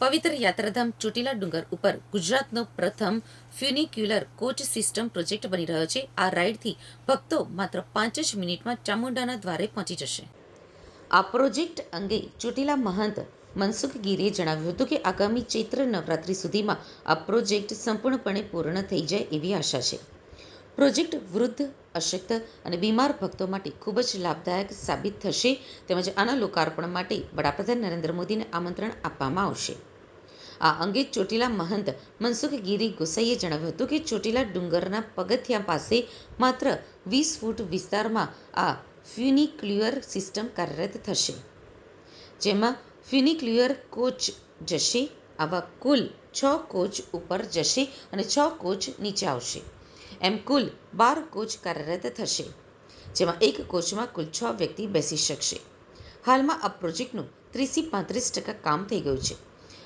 પવિત્ર યાત્રાધામ ચોટીલા ડુંગર ઉપર ગુજરાતનો પ્રથમ ફ્યુનિક્યુલર કોચ સિસ્ટમ પ્રોજેક્ટ બની રહ્યો છે. આ રાઇડથી ભક્તો માત્ર પાંચ જ મિનિટમાં ચામુંડાના દ્વારે પહોંચી જશે. આ પ્રોજેક્ટ અંગે ચોટીલા મહંત મનસુખ ગીરીએ જણાવ્યું હતું કે આગામી ચૈત્ર નવરાત્રી સુધીમાં આ પ્રોજેક્ટ સંપૂર્ણપણે પૂર્ણ થઈ જાય એવી આશા છે. પ્રોજેક્ટ વૃદ્ધ, અશક્ત અને બીમાર ભક્તો માટે ખૂબ જ લાભદાયક સાબિત થશે. તેમજ આના લોકાર્પણ માટે વડાપ્રધાન નરેન્દ્ર મોદીને આમંત્રણ આપવામાં આવશે. આ અંગે ચોટીલા મહંત મનસુખ ગીરી ગોસાઈએ જણાવ્યું હતું કે ચોટીલા ડુંગરના પગથિયા પાસે માત્ર વીસ ફૂટ વિસ્તારમાં આ ફ્યુનિક્લ્યુઅર સિસ્ટમ કાર્યરત થશે. જેમાં ફ્યુનિક્લ્યુઅર કોચ જશે, આવા કુલ છ કોચ ઉપર જશે અને છ કોચ નીચે આવશે. એમ કુલ બાર કોચ કાર્યરત થશે, જેમાં એક કોચમાં કુલ છ વ્યક્તિ બેસી શકશે. હાલમાં આ પ્રોજેક્ટનું ત્રીસથી પાંત્રીસ ટકા કામ થઈ ગયું છે.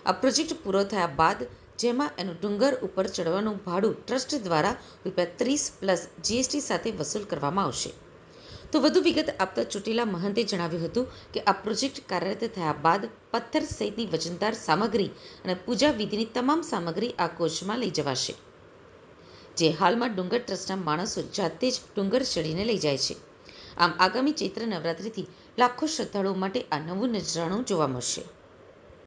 આ પ્રોજેક્ટ પૂરો થયા બાદ જેમાં એનું ડુંગર ઉપર ચડવાનું ભાડું ટ્રસ્ટ દ્વારા રૂપિયા ત્રીસ પ્લસ જીએસટી સાથે વસૂલ કરવામાં આવશે. તો વધુ વિગત આપતા ચોટીલા મહંતે જણાવ્યું હતું કે આ પ્રોજેક્ટ કાર્યરત થયા બાદ પથ્થર સહિતની વજનદાર સામગ્રી અને પૂજા વિધિની તમામ સામગ્રી આ કોચમાં લઈ જવાશે. જે હાલમાં ડુંગર ટ્રસ્ટના માણસો જાતે જ ડુંગર ચડીને લઈ જાય છે. આમ આગામી ચૈત્ર નવરાત્રિથી લાખો શ્રદ્ધાળુઓ માટે આ નવું નજરાણું જોવા મળશે.